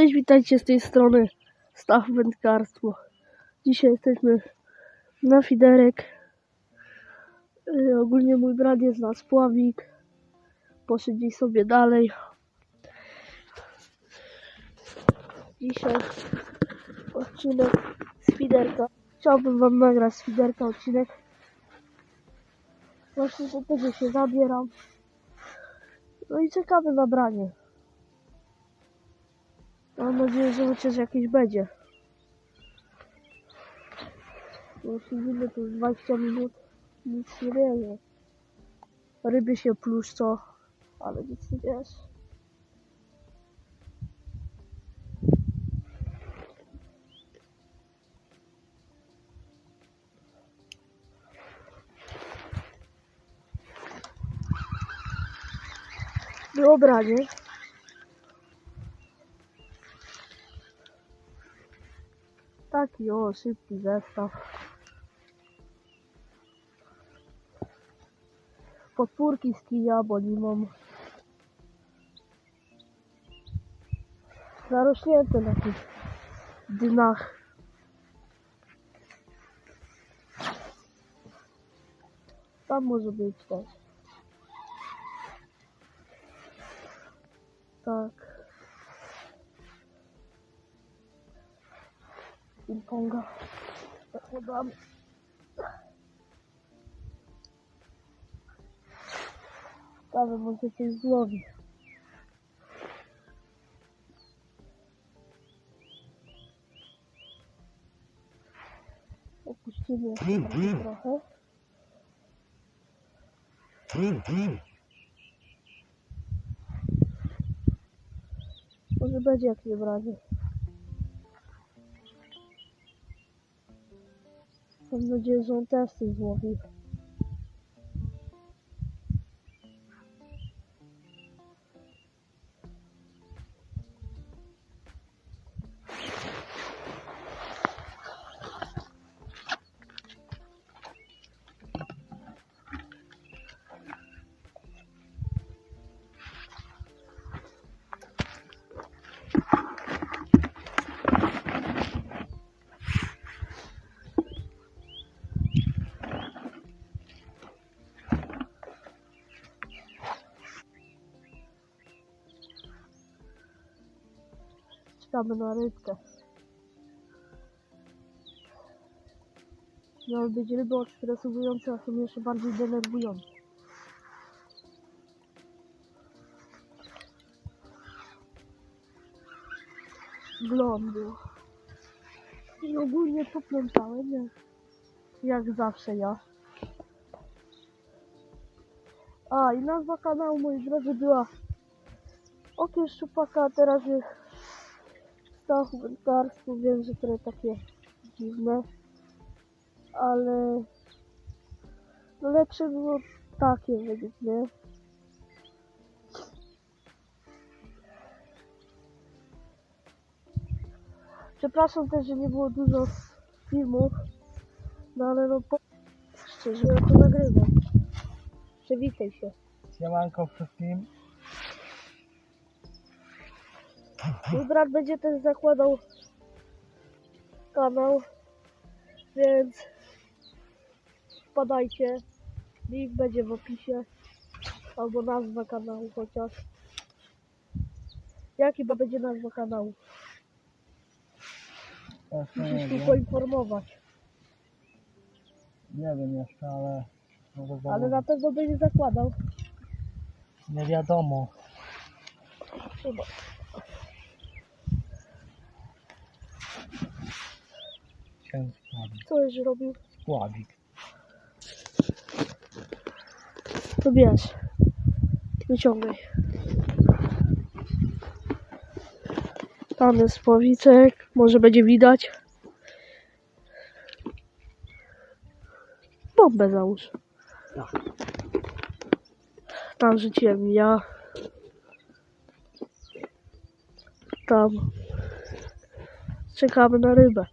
Cześć, witajcie z tej strony Stach Wędkarstwo. Dzisiaj jesteśmy na Fiderek. Yy, ogólnie mój brat jest na Spławik. Poszedł sobie dalej. Dzisiaj odcinek z Fiderka. Chciałbym wam nagrać z Fiderka odcinek. Właśnie do tego się zabieram. No i czekamy na branie. Mam nadzieję, że chociaż jakieś będzie. Bo siedzimy tu już 20 minut. Nic nie wiemy. Ryby się pluszczą, ale nic nie wiesz. Było branie. Taki o, szybki zestaw. Podpórki z kija, bo nie mam. Zarośnięte na tych dynach. Tam może ping-ponga. Zakładamy. Ciekawe, może coś złowi. Opuścimy jeszcze trochę. Może będzie jakieś branie. Mam nadzieję, że on też coś złowi. Czekamy na rybkę. Miały być ryby odstresowujące, a są jeszcze bardziej denerwujące. Glądu. I ogólnie poplątałem, jak, jak zawsze ja. A, i nazwa kanału, moi drodzy, była Okiem szczupaka, teraz jest Stachu wędkarstwo. Wiem, że trochę takie dziwne, ale no lepsze było takie według mnie. Przepraszam też, że nie było dużo filmów, no ale no po... szczerze ja to nagrywam. Przywitaj się. Siemanko wszystkim. Mój brat będzie też zakładał kanał, więc wpadajcie. Link będzie w opisie. Albo nazwa kanału chociaż. Jaki bo będzie nazwa kanału? Jeszcze nie Musisz tu wiem. poinformować. Nie wiem jeszcze, ale może Ale na pewno będzie zakładał. Nie wiadomo. Chyba. Się spławi. Co już robił? Spławik. To bierz. Wyciągaj. Tam jest pławicek. Może będzie widać. Bombę załóż. Tam rzuciłem ja. Tam. Czekamy na rybę.